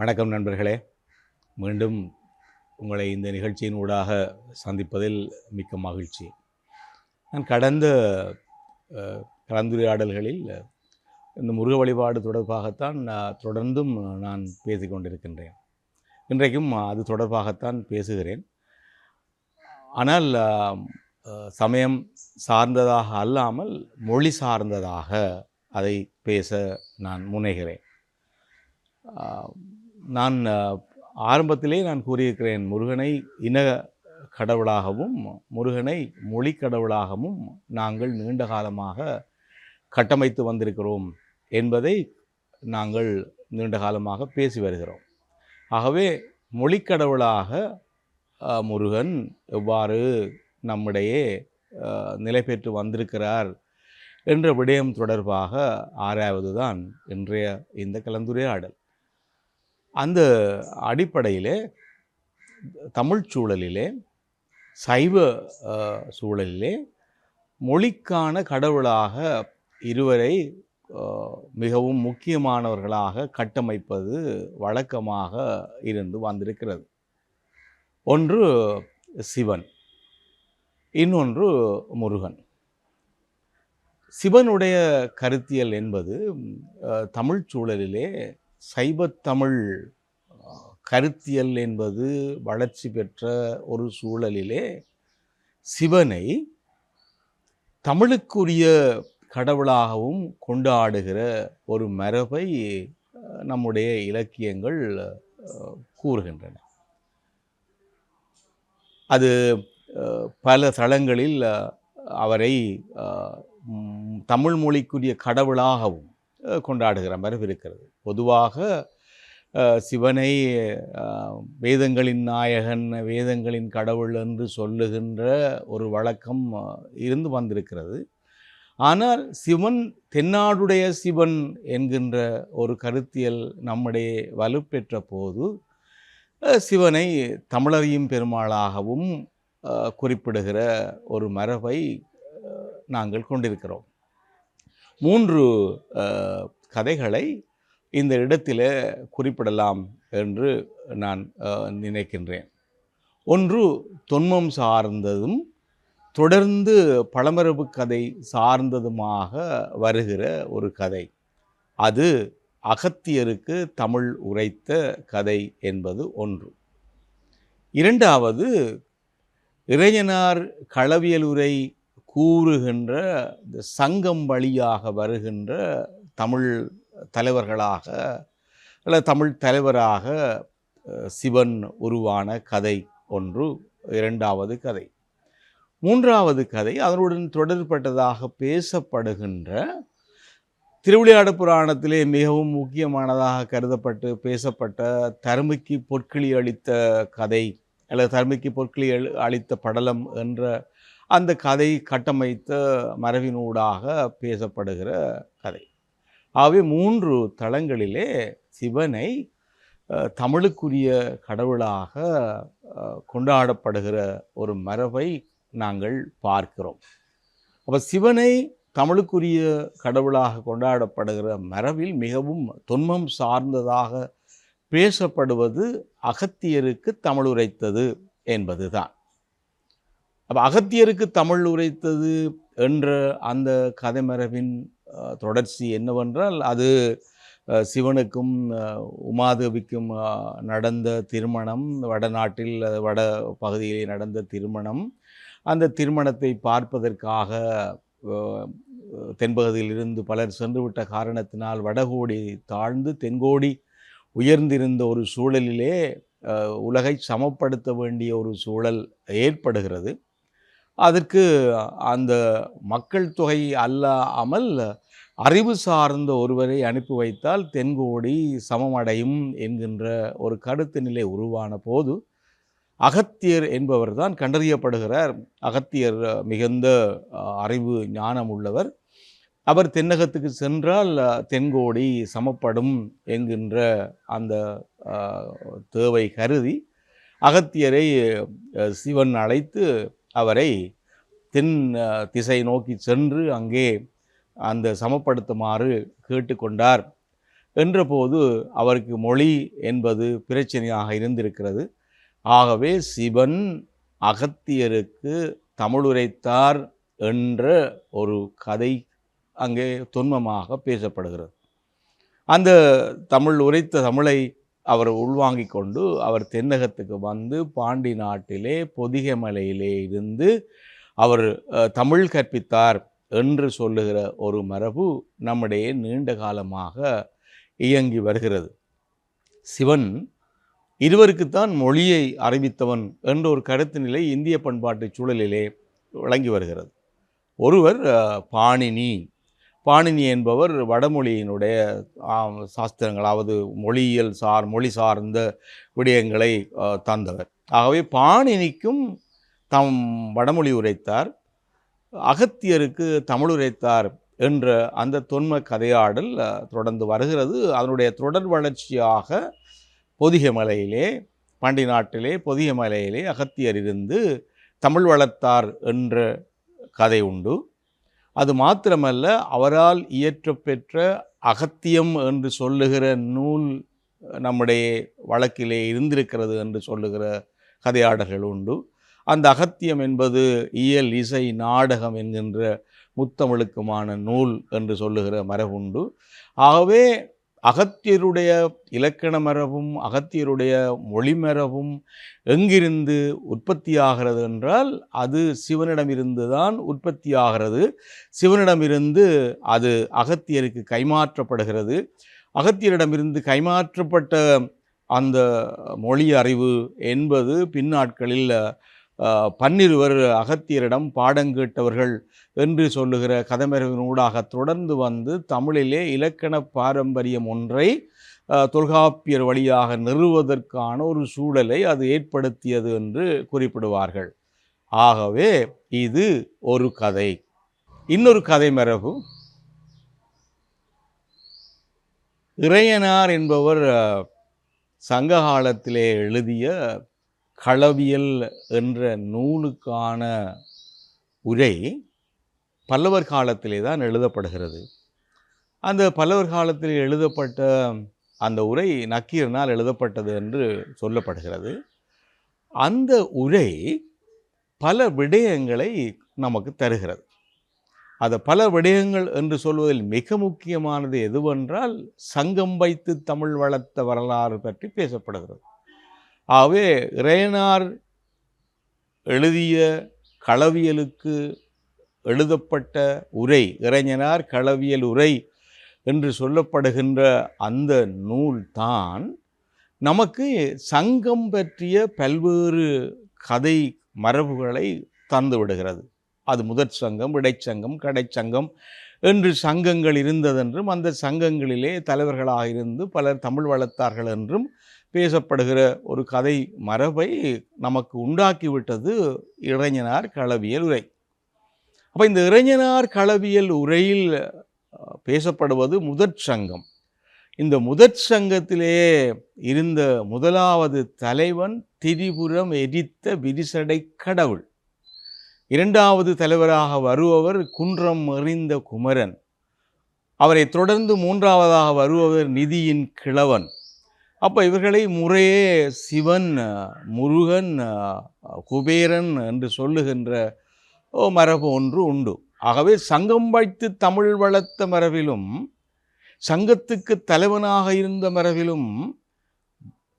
வணக்கம் நண்பர்களே. மீண்டும் உங்களை இந்த நிகழ்ச்சியின் ஊடாக சந்திப்பதில் மிக்க மகிழ்ச்சி. நான் கடந்த கலந்துரையாடல்களில் இந்த முருக வழிபாடு தொடர்பாகத்தான் நான் தொடர்ந்தும் நான் பேசிக்கொண்டிருக்கின்றேன் இன்றைக்கும் அது தொடர்பாகத்தான் பேசுகிறேன். ஆனால் சமயம் சார்ந்ததாக அல்லாமல் மொழி சார்ந்ததாக அதை பேச நான் முனைகிறேன். நான் ஆரம்பத்திலே நான் கூறியிருக்கிறேன் முருகனை இன கடவுளாகவும் முருகனை மொழி கடவுளாகவும் நாங்கள் நீண்ட காலமாக கட்டமைத்து வந்திருக்கிறோம் என்பதை நாங்கள் நீண்ட காலமாக பேசி வருகிறோம். ஆகவே மொழிக்கடவுளாக முருகன் எவ்வாறு நம்மிடையே நிலை பெற்று வந்திருக்கிறார் என்ற விடயம் தொடர்பாக ஆராய்வது தான் இன்றைய இந்த கலந்துரையாடல். அந்த அடிப்படையிலே தமிழ் சூழலிலே சைவ சூழலிலே மொழிக்கான கடவுளாக இருவரை மிகவும் முக்கியமானவர்களாக கட்டமைப்பது வழக்கமாக இருந்து வந்திருக்கிறது. ஒன்று சிவன் இன்னொன்று முருகன். சிவனுடைய கருத்தியல் என்பது தமிழ் சூழலிலே சைபத்தமிழ் கருத்தியல் என்பது வளர்ச்சி பெற்ற ஒரு சூழலிலே சிவனை தமிழுக்குரிய கடவுளாகவும் கொண்டாடுகிற ஒரு மரபை நம்முடைய இலக்கியங்கள் கூறுகின்றன. அது பல தளங்களில் அவரை தமிழ் மொழிக்குரிய கடவுளாகவும் கொண்டாடுகிற மாதிரி இருக்கிறது. பொதுவாக சிவனை வேதங்களின் நாயகன் வேதங்களின் கடவுள் என்று சொல்லுகின்ற ஒரு வழக்கம் இருந்து வந்திருக்கிறது. ஆனால் சிவன் தென்னாடுடைய சிவன் என்கின்ற ஒரு கருத்தியல் நம்முடைய வலுப்பெற்ற போது சிவனை தமிழறியும் பெருமாளாகவும் குறிப்பிடுகிற ஒரு மரபை நாங்கள் கொண்டிருக்கிறோம். மூன்று கதைகளை இந்த இடத்தில் குறிப்பிடலாம் என்று நான் நினைக்கின்றேன். ஒன்று தொன்மம் சார்ந்ததும் தொடர்ந்து பழமரபு கதை சார்ந்ததுமாக வருகிற ஒரு கதை. அது அகத்தியருக்கு தமிழ் உரைத்த கதை என்பது ஒன்று. இரண்டாவது இறையனார் களவியலுரை கூறுகின்ற இந்த சங்கம் வழியாக வருகின்ற தமிழ் தலைவர்களாக அல்ல தமிழ் தலைவராக சிவன் உருவான கதை ஒன்று இரண்டாவது கதை. மூன்றாவது கதை அதனுடன் தொடர்பட்டதாக பேசப்படுகின்ற திருவிளையாடு புராணத்திலே மிகவும் முக்கியமானதாக கருதப்பட்டு பேசப்பட்ட தருமிக்கு பொற்கிளி அளித்த கதை அல்லது தருமிக்கு பொற்கிளி அளி- அளித்த படலம் என்ற அந்த கதை கட்டமைத்த மரபினூடாக பேசப்படுகிற கதை. ஆகவே மூன்று தளங்களிலே சிவனை தமிழுக்குரிய கடவுளாக கொண்டாடப்படுகிற ஒரு மரபை நாங்கள் பார்க்கிறோம். அப்போ சிவனை தமிழுக்குரிய கடவுளாக கொண்டாடப்படுகிற மரபில் மிகவும் தொன்மம் சார்ந்ததாக பேசப்படுவது அகத்தியருக்கு தமிழ் உரைத்தது என்பதுதான். அப்போ அகத்தியருக்கு தமிழ் உரைத்தது என்ற அந்த கதைமரபின் தொடர்ச்சி என்னவென்றால் அது சிவனுக்கும் உமாதேவிக்கும் நடந்த திருமணம் வடநாட்டில் வட பகுதியிலே நடந்த திருமணம். அந்த திருமணத்தை பார்ப்பதற்காக தென்பகுதியில் தென்பகுதியிலிருந்து பலர் சென்றுவிட்ட காரணத்தினால் வடகோடி தாழ்ந்து தென்கோடி உயர்ந்திருந்த ஒரு சூழலிலே உலகை சமப்படுத்த வேண்டிய ஒரு சூழல் ஏற்படுகிறது. அதற்கு அந்த மக்கள் தொகை அல்லாமல் அறிவு சார்ந்த ஒருவரை அனுப்பி வைத்தால் தென்கோடி சமமடையும் என்கின்ற ஒரு கருத்து நிலை உருவான போது அகத்தியர் என்பவர் தான் கண்டறியப்படுகிறார். அகத்தியர் மிகுந்த அறிவு ஞானம் உள்ளவர். அவர் தென்னகத்துக்கு சென்றால் தென்கோடி சமப்படும் என்கின்ற அந்த தேவை கருதி அகத்தியரை சிவன் அழைத்து அவரை தென் திசை நோக்கி சென்று அங்கே அந்த சமப்படுத்துமாறு கேட்டுக்கொண்டார். என்றபோது அவருக்கு மொழி என்பது பிரச்சனையாக இருந்திருக்கிறது. ஆகவே சிவன் அகத்தியருக்கு தமிழுரைத்தார் என்ற ஒரு கதை அங்கே தொன்மமாக பேசப்படுகிறது. அந்த தமிழ் உரைத்த தமிழை அவர் உள்வாங்கி கொண்டு அவர் தென்னகத்துக்கு வந்து பாண்டி நாட்டிலே பொதிகைமலையிலே இருந்து அவர் தமிழ் கற்பித்தார் என்று சொல்லுகிற ஒரு மரபு நம்முடைய நீண்ட காலமாக இயங்கி வருகிறது. சிவன் இருவருக்குத்தான் மொழியை அறிவித்தவன் என்ற ஒரு கருத்து நிலை இந்திய பண்பாட்டு சூழலிலே விளங்கி வருகிறது. ஒருவர் பாணினி பாணினி என்பவர் வடமொழியினுடைய சாஸ்திரங்களாவது மொழியியல் சார் மொழி சார்ந்த விடயங்களை தந்தவர். ஆகவே பாணினிக்கும் தம் வடமொழி உரைத்தார் அகத்தியருக்கு தமிழ் உரைத்தார் என்ற அந்த தொன்ம கதையாடல் தொடர்ந்து வருகிறது. அதனுடைய தொடர் வளர்ச்சியாக பொதிகமலையிலே பாண்டி நாட்டிலே பொதிகமலையிலே அகத்தியர் இருந்து தமிழ் வளர்த்தார் என்ற கதை உண்டு. அது மாத்திரமல்ல அவரால் இயற்றப்பெற்ற அகத்தியம் என்று சொல்லுகிற நூல் நம்முடைய வழக்கிலே இருந்திருக்கிறது என்று சொல்லுகிற கதையாடல்கள் உண்டு. அந்த அகத்தியம் என்பது இயல் இசை நாடகம் என்கின்ற முத்தமிழுக்குமான நூல் என்று சொல்லுகிற மரபுண்டு ஆகவே அகத்தியருடைய இலக்கண மரபும் அகத்தியருடைய மொழி மரபும் எங்கிருந்து உற்பத்தியாகிறது என்றால் அது சிவனிடமிருந்து தான் உற்பத்தியாகிறது. சிவனிடமிருந்து அது அகத்தியருக்கு கைமாற்றப்படுகிறது. அகத்தியரிடமிருந்து கைமாற்றப்பட்ட அந்த மொழி அறிவு என்பது பின்னாட்களில் பன்னிருவர் அகத்தியரிடம் பாடங்கேட்டவர்கள் என்று சொல்லுகிற கதமரவினூடாக தொடர்ந்து வந்து தமிழிலே இலக்கண பாரம்பரியம் ஒன்றை தொல்காப்பியர் வழியாக நிறுவதற்கான ஒரு சூழலை அது ஏற்படுத்தியது என்று குறிப்பிடுவார்கள். ஆகவே இது ஒரு கதை. இன்னொரு கதை மரபு. இறையனார் என்பவர் சங்ககாலத்திலே சங்க காலத்திலே எழுதிய களவியல் என்ற நூலுக்கான உரை பல்லவர் காலத்திலே தான் எழுதப்படுகிறது. அந்த பல்லவர் காலத்தில் எழுதப்பட்ட அந்த உரை நக்கீரனால் எழுதப்பட்டது என்று சொல்லப்படுகிறது. அந்த உரை பல விடயங்களை நமக்கு தருகிறது. அது பல விடயங்கள் என்று சொல்வதில் மிக முக்கியமானது எதுவென்றால் சங்கம் வைத்து தமிழ் வளர்த்த வரலாறு பற்றி பேசப்படுகிறது. ஆகவே இறையனார் எழுதிய களவியலுக்கு எழுதப்பட்ட உரை இறைஞனார் களவியல் உரை என்று சொல்லப்படுகின்ற அந்த நூல் தான் நமக்கு சங்கம் பற்றிய பல்வேறு கதை மரபுகளை தந்து விடுகிறது. அது முதற் சங்கம் இடைச்சங்கம் கடைச்சங்கம் என்று சங்கங்கள் இருந்ததென்றும் அந்த சங்கங்களிலே தலைவர்களாக இருந்து பலர் தமிழ் வளர்த்தார்கள் என்றும் பேசப்படுகிற ஒரு கதை மரபை நமக்கு உண்டாக்கிவிட்டது இளைஞனார் களவியல் உரை. அப்போ இந்த இளைஞனார் களவியல் உரையில் பேசப்படுவது முதற் சங்கம் இந்த முதற் சங்கத்திலே இருந்த முதலாவது தலைவன் திரிபுரம் எரித்த விரிசடை கடவுள். இரண்டாவது தலைவராக வருபவர் குன்றம் எறிந்த குமரன். அவரை தொடர்ந்து மூன்றாவதாக வருபவர் நிதியின் கிழவன். அப்போ இவர்களை முறையே சிவன் முருகன் குபேரன் என்று சொல்லுகின்ற ஓ, மரபு ஒன்று உண்டு. ஆகவே சங்கம் வைத்து தமிழ் வளர்த்த மரபிலும் சங்கத்துக்கு தலைவனாக இருந்த மரபிலும்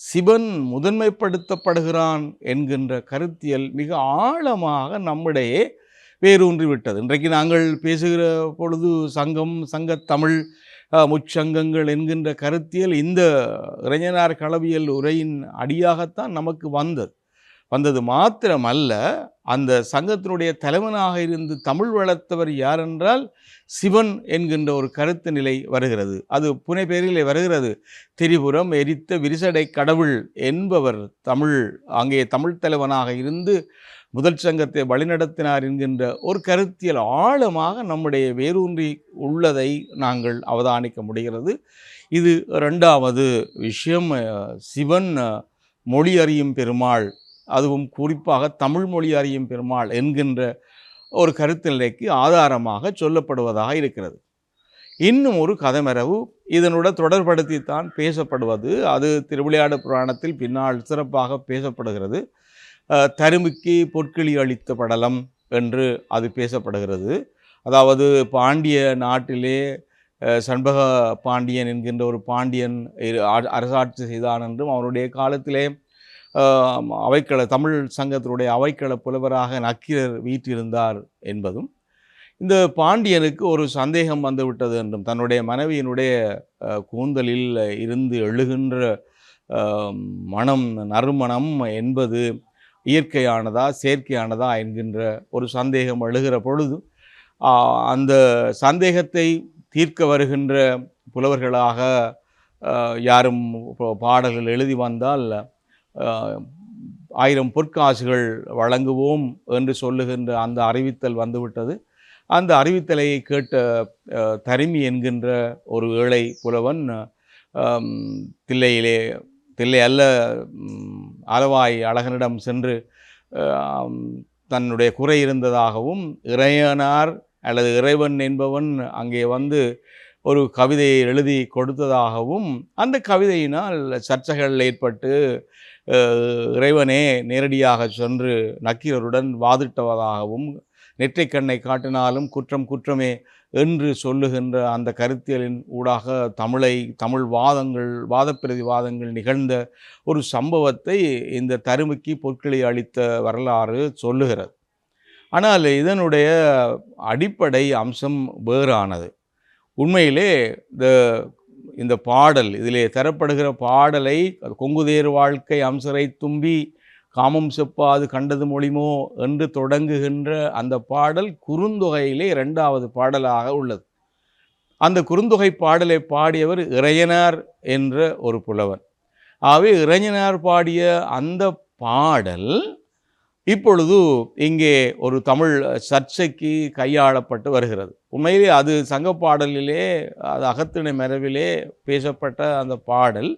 சிவன் முதன்மைப்படுத்தப்படுகிறான் என்கின்ற கருத்தியல் மிக ஆழமாக நம்மிடையே வேரூன்றிவிட்டது இன்றைக்கு நாங்கள் பேசுகிற பொழுது சங்கம் சங்கத்தமிழ் முச்சங்கங்கள் என்கின்ற கருத்தியல் இந்த இளைஞனார் களவியல் உரையின் அடியாகத்தான் நமக்கு வந்தது. வந்தது மாத்திரமல்ல அந்த சங்கத்தினுடைய தலைவனாக இருந்து தமிழ் வளர்த்தவர் யாரென்றால் சிவன் என்கின்ற ஒரு கருத்து நிலை வருகிறது. அது புனை பேரிலே வருகிறது. திரிபுரம் எரித்த விரிசடை கடவுள் என்பவர் தமிழ் அங்கே தமிழ் தலைவனாக இருந்து முதல் சங்கத்தை வழிநடத்தினார் என்கின்ற ஒரு கருத்தியல் ஆழமாக நம்முடைய வேரூன்றி உள்ளதை நாங்கள் அவதானிக்க முடிகிறது. இது ரெண்டாவது விஷயம். சிவன் மொழி அறியும் பெருமாள் அதுவும் குறிப்பாக தமிழ் மொழி அறியும் பெருமாள் என்கின்ற ஒரு கருத்து நிலைக்கு ஆதாரமாக சொல்லப்படுவதாக இருக்கிறது. இன்னும் ஒரு கதமரவு இதனுடன் தொடர்படுத்தித்தான் பேசப்படுவது. அது திருவிளையாடு புராணத்தில் பின்னால் சிறப்பாக பேசப்படுகிறது. அஹ், தருமிக்கு பொற்கிளி அளித்த படலம் என்று அது பேசப்படுகிறது. அதாவது பாண்டிய நாட்டிலே சண்பக பாண்டியன் என்கின்ற ஒரு பாண்டியன் இரு- அரசாட்சி செய்தான் என்றும் அவருடைய காலத்திலே அவைக்கள தமிழ் சங்கத்தினுடைய அவைக்கள புலவராக நக்கீரர் வீற்றிருந்தார் என்பதும் இந்த பாண்டியனுக்கு ஒரு சந்தேகம் வந்துவிட்டது என்றும் தன்னுடைய மனைவியினுடைய கூந்தலில் இருந்து எழுகின்ற மனம் நறுமணம் என்பது இயற்கையானதா செயற்கையானதா என்கின்ற ஒரு சந்தேகம் எழுகிற பொழுது அந்த சந்தேகத்தை தீர்க்க வருகின்ற புலவர்களாக யாரும் பாடல்கள் எழுதி வந்தால் ஆயிரம் பொற்காசுகள் வழங்குவோம் என்று சொல்லுகின்ற அந்த அறிவித்தல் வந்துவிட்டது. அந்த அறிவித்தலை கேட்ட தரிமி என்கின்ற ஒரு ஏழை புலவன் தில்லையிலே தில்லை அல்ல ஆலவாய் அழகனிடம் சென்று தன்னுடைய குறை இருந்ததாகவும் இறையனார் அல்லது இறைவன் என்பவன் அங்கே வந்து ஒரு கவிதையை எழுதி கொடுத்ததாகவும் அந்த கவிதையினால் சர்ச்சைகள் ஏற்பட்டு இறைவனே நேரடியாக சென்று நக்கீரருடன் வாதிட்டவதாகவும் நெற்றிக் கண்ணை காட்டினாலும் குற்றம் குற்றமே என்று சொல்லுகின்ற அந்த கருத்தியலின் ஊடாக தமிழை தமிழ் வாதங்கள் வாதப்பிரதிவாதங்கள் நிகழ்ந்த ஒரு சம்பவத்தை இந்த தருமைக்கு பொற்களை அளித்த வரலாறு சொல்லுகிறது. ஆனால் இதனுடைய அடிப்படை அம்சம் வேறானது. உண்மையிலே இந்த இந்த பாடல் இதிலே தரப்படுகிற பாடலை கொங்குதேர் வாழ்க்கை அம்சரை தும்பி காமம் செப்பாது கண்டது மொழிமோ என்று தொடங்குகின்ற அந்த பாடல் குறுந்தொகையிலே இரண்டாவது பாடலாக உள்ளது. அந்த குறுந்தொகை பாடலை பாடியவர் இறையனார் என்ற ஒரு புலவர். ஆகவே இறைஞனார் பாடிய அந்த பாடல் இப்பொழுது இங்கே ஒரு தமிழ் சர்ச்சைக்கு கையாளப்பட்டு வருகிறது. உண்மையிலே அது சங்க பாடலிலே அது அகத்திணை மரபிலே பேசப்பட்ட அந்த பாடல்.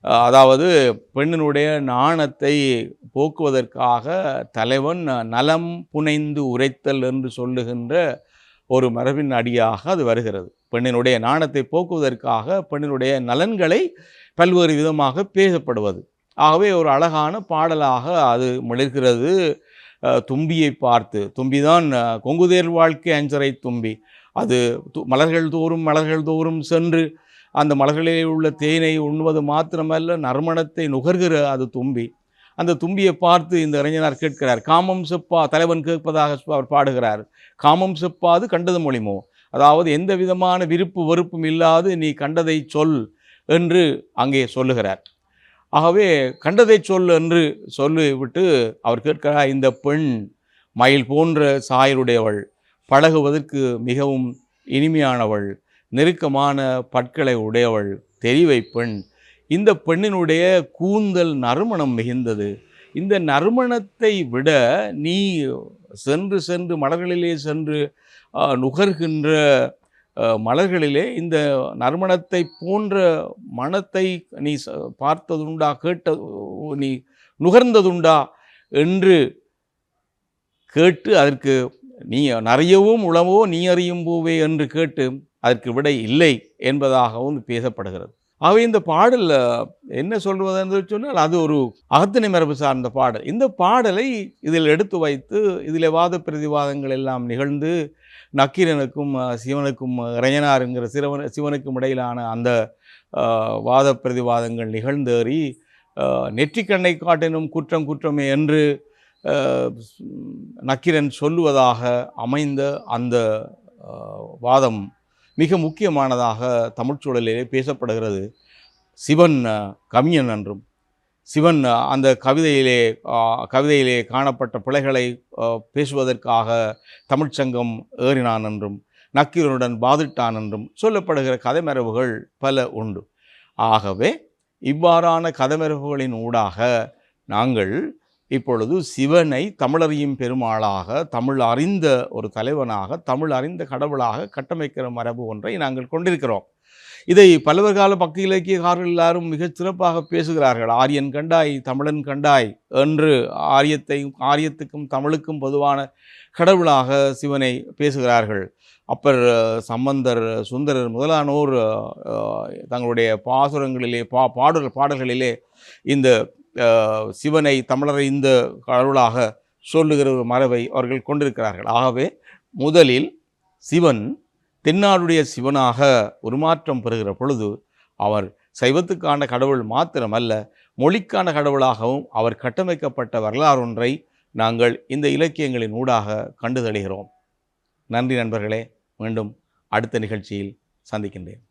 அதாவது பெண்ணினுடைய நாணத்தை போக்குவதற்காக தலைவன் நலம் புனைந்து உரைத்தல் என்று சொல்லுகின்ற ஒரு மரபின் அடியாக அது வருகிறது. பெண்ணினுடைய நாணத்தை போக்குவதற்காக பெண்ணினுடைய நலன்களை பல்வேறு விதமாக பேசப்படுவது. ஆகவே ஒரு அழகான பாடலாக அது மிளர்கிறது. தும்பியை பார்த்து தும்பிதான் கொங்குதேர் வாழ்க்கை அஞ்சரை தும்பி. அது து- மலர்கள் தோறும் மலர்கள் தோறும் சென்று அந்த மலர்களிலே உள்ள தேனை உண்ணுவது மாத்திரமல்ல நறுமணத்தை நுகர்கிற அது தும்பி. அந்த தும்பியை பார்த்து இந்த இளைஞனார் கேட்கிறார் காமம் செப்பா? தலைவன் கேட்பதாக அவர் பாடுகிறார் காமம் செப்பாது கண்டது மொழிமோ? அதாவது எந்த விதமான விருப்பு வெறுப்பும் இல்லாது நீ கண்டதை சொல் என்று அங்கே சொல்லுகிறார். ஆகவே கண்டதை சொல் என்று சொல்லிவிட்டு அவர் கேட்கிறார் இந்த பெண் மயில் போன்ற சாயலுடையவள் பழகுவதற்கு மிகவும் இனிமையானவள் நெருக்கமான பற்களை உடையவள் தெரிவை பெண். இந்த பெண்ணினுடைய கூந்தல் நறுமணம் மிகுந்தது. இந்த நறுமணத்தை விட நீ சென்று சென்று மலர்களிலே சென்று நுகர்கின்ற மலர்களிலே இந்த நறுமணத்தை போன்ற மனத்தை நீ ச- பார்த்ததுண்டா கேட்ட நீ நுகர்ந்ததுண்டா என்று கேட்டு அதற்கு நீ நிறையவும் உளவோ நீ அறியும் பூவே என்று கேட்டு அதற்கு விடை இல்லை என்பதாகவும் பேசப்படுகிறது. ஆகவே இந்த பாடல் என்ன சொல்வது என்று சொன்னால் அது ஒரு அகத்தினை மரபு சார்ந்த பாடல். இந்த பாடலை இதில் எடுத்து வைத்து இதில் வாத பிரதிவாதங்கள் எல்லாம் நிகழ்ந்து நக்கீரனுக்கும் சிவனுக்கும் அஹ், இறையனாருங்கிற சிவனுக்கும் இடையிலான அந்த வாத பிரதிவாதங்கள் நிகழ்ந்தேறி நெற்றிக்கண்ணை காட்டினும் குற்றம் குற்றமே என்று நக்கீரன் சொல்லுவதாக அமைந்த அந்த வாதம் மிக முக்கியமானதாக தமிழ்ச்சூழலிலே பேசப்படுகிறது. சிவன் கவிஞன் என்றும் சிவன் அந்த கவிதையிலே கவிதையிலே காணப்பட்ட பிழைகளை பேசுவதற்காக தமிழ்ச்சங்கம் ஏறினான் என்றும் நக்கீரனுடன் பாதிட்டான் என்றும் சொல்லப்படுகிற கதைமரபுகள் பல உண்டு. ஆகவே இவ்வாறான கதமரபுகளின் ஊடாக நாங்கள் இப்பொழுது சிவனை தமிழறியும் பெருமாளாக தமிழ் அறிந்த ஒரு தலைவனாக தமிழ் அறிந்த கடவுளாக கட்டமைக்கிற மரபு ஒன்றை நாங்கள் கொண்டிருக்கிறோம். இதை பல்லவர்கால பக்தி இலக்கியக்காரர்கள் எல்லாரும் மிகச் சிறப்பாக பேசுகிறார்கள். ஆரியன் கண்டாய் தமிழன் கண்டாய் என்று ஆரியத்தை ஆரியத்துக்கும் தமிழுக்கும் பொதுவான கடவுளாக சிவனை பேசுகிறார்கள். அப்பர் சம்பந்தர் சுந்தரர் முதலானோர் தங்களுடைய பாசுரங்களிலே பா பாடல் பாடல்களிலே இந்த சிவனை தமிழரை இந்த கடவுளாக சொல்லுகிற ஒரு மரபை அவர்கள் கொண்டிருக்கிறார்கள். ஆகவே முதலில் சிவன் தென்னாடுடைய சிவனாக உருமாற்றம் பெறுகிற பொழுது அவர் சைவத்துக்கான கடவுள் மாத்திரமல்ல மொழிக்கான கடவுளாகவும் அவர் கட்டமைக்கப்பட்ட வரலாறு ஒன்றை நாங்கள் இந்த இலக்கியங்களின் ஊடாக கண்டுதளிகிறோம் நன்றி நண்பர்களே மீண்டும் அடுத்த நிகழ்ச்சியில் சந்திக்கின்றேன்.